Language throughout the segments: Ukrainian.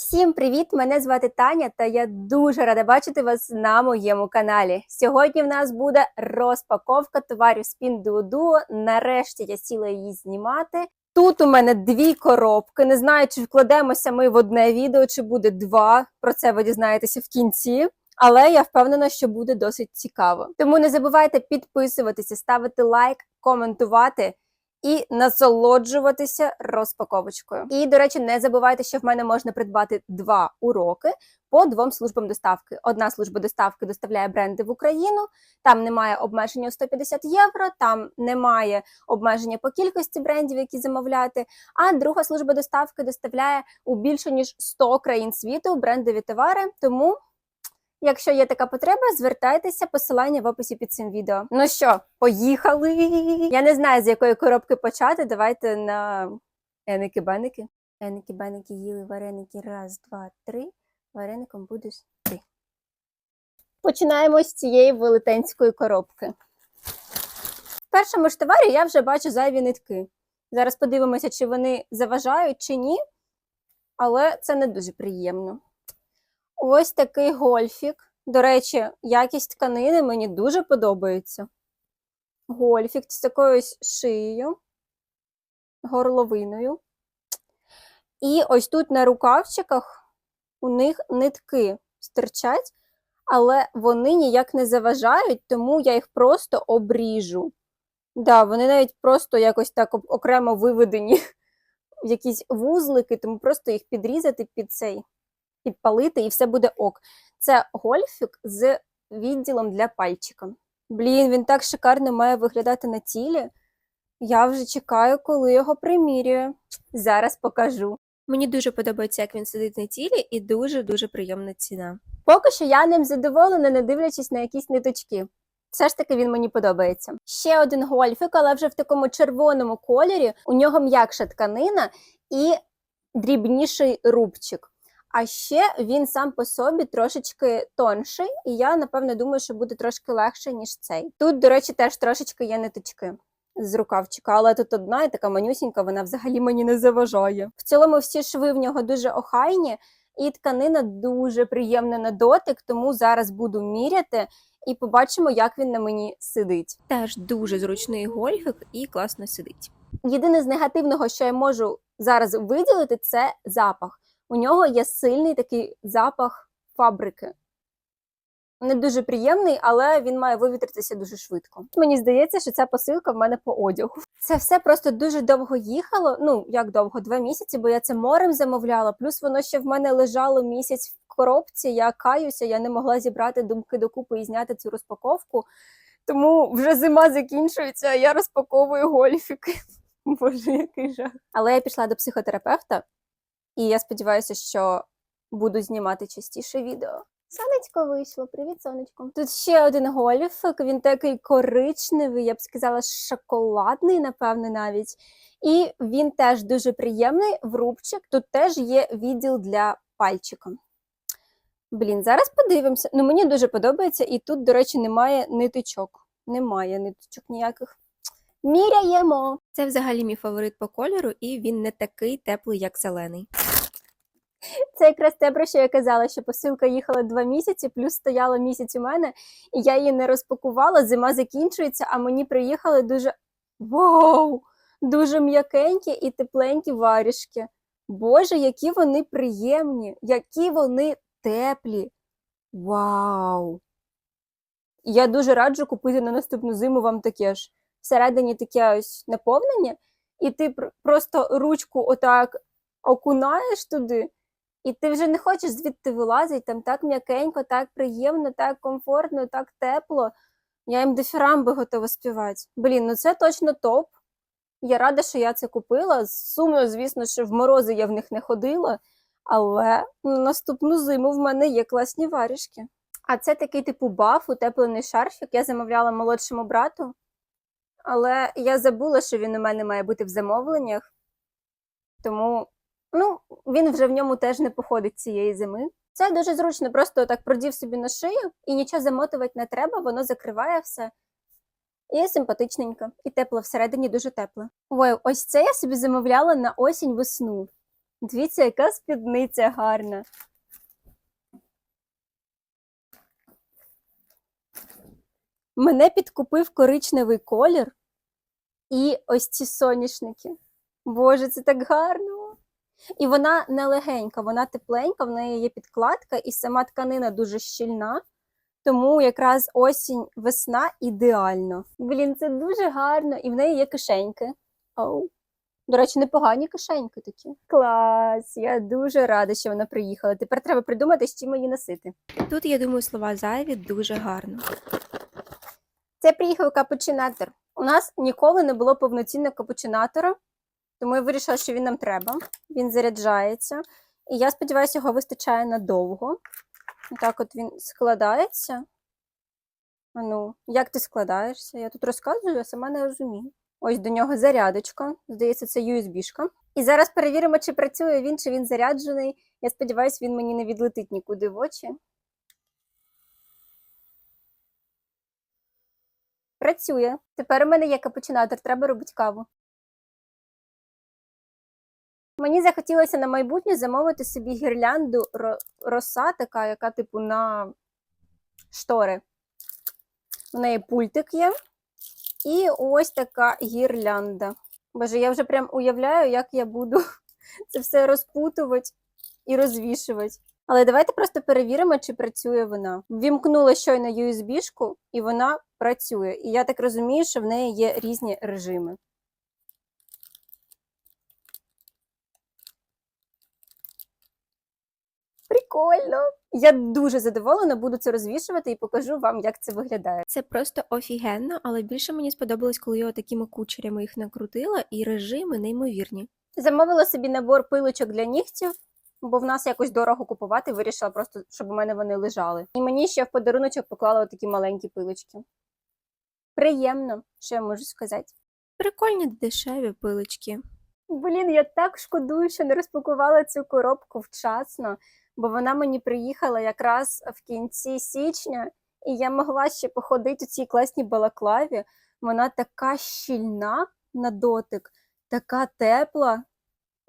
Всім привіт! Мене звати Таня, та я дуже рада бачити вас на моєму каналі. Сьогодні в нас буде розпаковка товарів з Pinduoduo. Нарешті я сіла її знімати. Тут у мене дві коробки. Не знаю, чи вкладемося ми в одне відео, чи буде два. Про це ви дізнаєтеся в кінці. Але я впевнена, що буде досить цікаво. Тому не забувайте підписуватися, ставити лайк, коментувати і насолоджуватися розпаковочкою. І, до речі, не забувайте, що в мене можна придбати два уроки по двом службам доставки. Одна служба доставки доставляє бренди в Україну, там немає обмеження у 150 євро, там немає обмеження по кількості брендів, які замовляти. А друга служба доставки доставляє у більше ніж 100 країн світу брендові товари. Тому. Якщо є така потреба, звертайтеся, посилання в описі під цим відео. Ну що, поїхали! Я не знаю, з якої коробки почати. Давайте на еники-беники. Еники-беники їли вареники. Раз, два, три. Вареником будеш ти. Починаємо з цієї велетенської коробки. В першому ж товарі я вже бачу зайві нитки. Зараз подивимося, чи вони заважають, чи ні. Але це не дуже приємно. Ось такий гольфік. До речі, якість тканини мені дуже подобається. Гольфік з такою шиєю, горловиною. І ось тут на рукавчиках у них нитки стирчать, але вони ніяк не заважають, тому я їх просто обріжу. Да, вони навіть просто якось так окремо виведені в якісь вузлики, тому просто їх підрізати під цей підпалити і все буде ок. Це гольфік з відділом для пальчика. Блін, він так шикарно має виглядати на тілі. Я вже чекаю, коли його примірюю. Зараз покажу. Мені дуже подобається, як він сидить на тілі, і дуже-дуже приємна ціна. Поки що я ним задоволена, не дивлячись на якісь ниточки. Все ж таки він мені подобається. Ще один гольфік, але вже в такому червоному кольорі. У нього м'якша тканина і дрібніший рубчик. А ще він сам по собі трошечки тонший, і я, напевно, думаю, що буде трошки легше, ніж цей. Тут, до речі, теж трошечки є ниточки з рукавчика, але тут одна і така манюсінька, вона взагалі мені не заважає. В цілому всі шви в нього дуже охайні, і тканина дуже приємна на дотик, тому зараз буду міряти і побачимо, як він на мені сидить. Теж дуже зручний гольфик і класно сидить. Єдине з негативного, що я можу зараз виділити, це запах. У нього є сильний такий запах фабрики. Не дуже приємний, але він має вивітритися дуже швидко. Мені здається, що ця посилка в мене по одягу. Це все просто дуже довго їхало. Ну, як довго, два місяці, бо я це морем замовляла. Плюс воно ще в мене лежало місяць в коробці. Я каюся, я не могла зібрати думки докупи і зняти цю розпаковку. Тому вже зима закінчується, а я розпаковую гольфіки. Боже, який жах. Але я пішла до психотерапевта. І я сподіваюся, що буду знімати частіше відео. Сонечко вийшло, привіт, сонечко. Тут ще один гольфик, він такий коричневий, я б сказала, шоколадний, напевне, навіть. І він теж дуже приємний в рубчик. Тут теж є відділ для пальчика. Блін, зараз подивимося. Ну, мені дуже подобається, і тут, до речі, немає ниточок. Немає ниточок ніяких. Міряємо! Це взагалі мій фаворит по кольору, і він не такий теплий, як зелений. Це якраз те, про що я казала, що посилка їхала два місяці, плюс стояла місяць у мене, і я її не розпакувала, зима закінчується, а мені приїхали дуже вау! Дуже м'якенькі і тепленькі варішки. Боже, які вони приємні, які вони теплі. Вау! Я дуже раджу купити на наступну зиму вам таке ж. Всередині таке ось наповнення, і ти просто ручку отак окунаєш туди. І ти вже не хочеш звідти вилазити, там так м'якенько, так приємно, так комфортно, так тепло. Я їм дифірамби готова співати. Блін, ну це точно топ. Я рада, що я це купила. Сумно, звісно, що в морози я в них не ходила, але наступну зиму в мене є класні варішки. А це такий типу баф, утеплений шарфік. Я замовляла молодшому брату, але я забула, що він у мене має бути в замовленнях. Тому Ну, він вже в ньому теж не походить цієї зими. Це дуже зручно, просто так продів собі на шию і нічого замотувати не треба, воно закриває все. І симпатичненько, і тепло всередині дуже тепло. Ой, ось це я собі замовляла на осінь весну. Дивіться, яка спідниця гарна. Мене підкупив коричневий колір і ось ці соняшники. Боже, це так гарно. І вона не легенька, вона тепленька, в неї є підкладка, і сама тканина дуже щільна. Тому якраз осінь, весна ідеально. Блін, це дуже гарно, і в неї є кишеньки. Оу. До речі, непогані кишеньки такі. Клас! Я дуже рада, що вона приїхала. Тепер треба придумати, з чим її носити. Тут, я думаю, слова зайві дуже гарно. Це приїхав капучинатор. У нас ніколи не було повноцінного капучинатора, тому я вирішила, що він нам треба. Він заряджається. І я сподіваюся, його вистачає надовго. Так от він складається. Ну, як ти складаєшся? Я тут розказую, а сама не розумію. Ось до нього зарядочка. Здається, це USB-шка. І зараз перевіримо, чи працює він, чи він заряджений. Я сподіваюся, він мені не відлетить нікуди в очі. Працює. Тепер у мене є капучинатор, треба робити каву. Мені захотілося на майбутнє замовити собі гірлянду ро- роса, така, яка, типу, на штори. У неї пультик є. І ось така гірлянда. Боже, я вже прям уявляю, як я буду це все розпутувати і розвішувати. Але давайте просто перевіримо, чи працює вона. Ввімкнула щойно USB-шку, і вона працює. І я так розумію, що в неї є різні режими. Прикольно! Я дуже задоволена, буду це розвішувати і покажу вам, як це виглядає. Це просто офігенно, але більше мені сподобалось, коли я такими кучерями їх накрутила, і режими неймовірні. Замовила собі набор пилочок для нігтів, бо в нас якось дорого купувати, вирішила просто, щоб у мене вони лежали. І мені ще в подаруночок поклала такі маленькі пилочки. Приємно, що я можу сказати. Прикольні дешеві пилочки. Блін, я так шкодую, що не розпакувала цю коробку вчасно, бо вона мені приїхала якраз в кінці січня, і я могла ще походити у цій класній балаклаві. Вона така щільна на дотик, така тепла.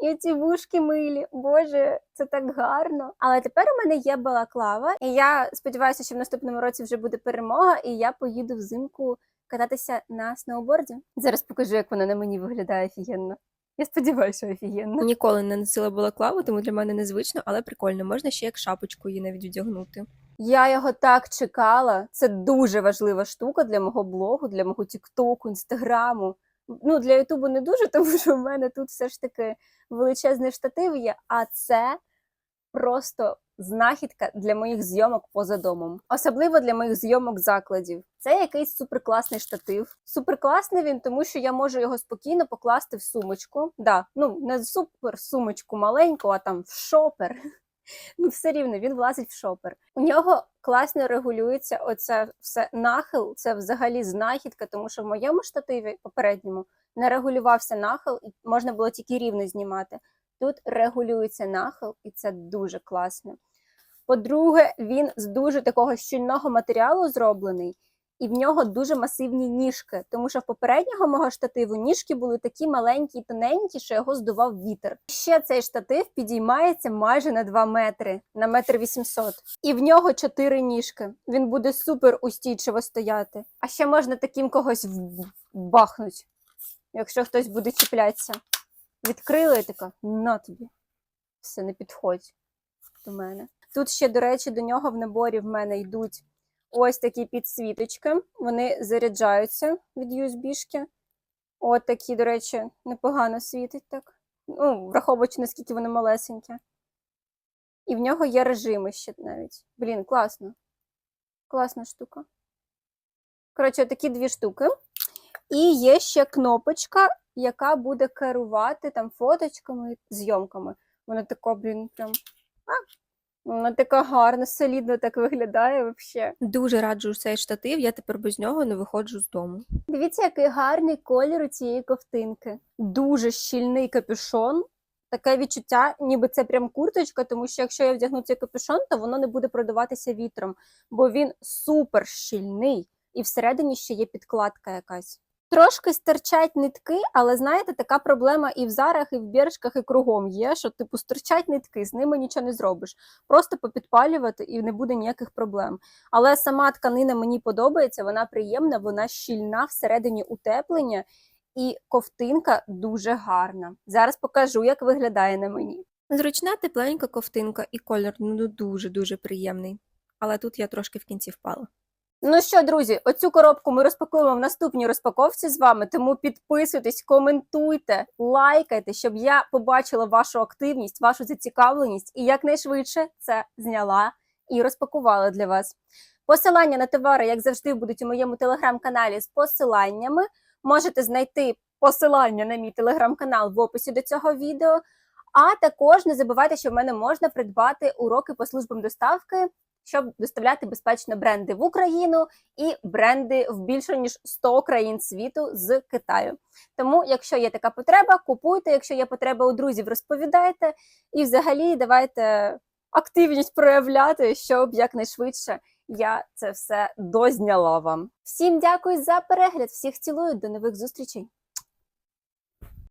І ці вушки милі. Боже, це так гарно. Але тепер у мене є балаклава, і я сподіваюся, що в наступному році вже буде перемога, і я поїду взимку кататися на сноуборді. Зараз покажу, як вона на мені виглядає офігенно. Я сподіваюся, що офігенно. Ніколи не носила балаклаву, тому для мене незвично, але прикольно. Можна ще як шапочку її навіть вдягнути. Я його так чекала. Це дуже важлива штука для мого блогу, для мого тіктоку, інстаграму. Ну, для Ютубу не дуже, тому що в мене тут все ж таки величезний штатив є, а це просто знахідка для моїх зйомок поза домом, особливо для моїх зйомок закладів. Це якийсь суперкласний штатив. Суперкласний він, тому що я можу його спокійно покласти в сумочку. Да, ну не супер сумочку маленьку, а там в шопер. Ну, все рівно він влазить в шопер. У нього класно регулюється оце все нахил. Це взагалі знахідка, тому що в моєму штативі попередньому не регулювався нахил, і можна було тільки рівно знімати. Тут регулюється нахил, і це дуже класно. По-друге, він з дуже такого щільного матеріалу зроблений, і в нього дуже масивні ніжки, тому що в попереднього мого штативу ніжки були такі маленькі і тоненькі, що його здував вітер. Ще цей штатив підіймається майже на 2 метри, на метр 800. І в нього 4 ніжки. Він буде супер устійчиво стояти. А ще можна таким когось бахнуть, якщо хтось буде чіплятися. Відкрила і така, на тобі. Все, не підходь до мене. Тут ще, до речі, до нього в наборі в мене йдуть ось такі підсвіточки. Вони заряджаються від USB-шки. От такі, до речі, непогано світить так. Ну, враховуючи, наскільки воно малесеньке. І в нього є режими ще навіть. Блін, класно. Класна штука. Коротше, такі дві штуки. І є ще кнопочка, яка буде керувати там фоточками, зйомками. Вона така, блін, прям. А, вона така гарна, солідно так виглядає взагалі. Дуже раджу цей штатив, я тепер без нього не виходжу з дому. Дивіться, який гарний колір у цієї ковтинки. Дуже щільний капюшон. Таке відчуття, ніби це прям курточка, тому що якщо я вдягну цей капюшон, то воно не буде продаватися вітром, бо він супер щільний, і всередині ще є підкладка якась. Трошки стирчать нитки, але знаєте, така проблема і в зарах, і в біршках, і кругом є, що типу стирчать нитки, з ними нічого не зробиш. Просто попідпалювати і не буде ніяких проблем. Але сама тканина мені подобається, вона приємна, вона щільна, всередині утеплення, і ковтинка дуже гарна. Зараз покажу, як виглядає на мені. Зручна тепленька ковтинка і колір ну дуже-дуже приємний. Але тут я трошки в кінці впала. Ну що, друзі, оцю коробку ми розпакуємо в наступній розпаковці з вами. Тому підписуйтесь, коментуйте, лайкайте, щоб я побачила вашу активність, вашу зацікавленість і якнайшвидше це зняла і розпакувала для вас. Посилання на товари, як завжди, будуть у моєму телеграм-каналі з посиланнями. Можете знайти посилання на мій телеграм-канал в описі до цього відео. А також не забувайте, що в мене можна придбати уроки по службам доставки щоб доставляти безпечно бренди в Україну і бренди в більше ніж 100 країн світу з Китаю. Тому, якщо є така потреба, купуйте. Якщо є потреба у друзів, розповідайте. І взагалі давайте активність проявляти, щоб якнайшвидше я це все дозняла вам. Всім дякую за перегляд. Всіх цілую. До нових зустрічей.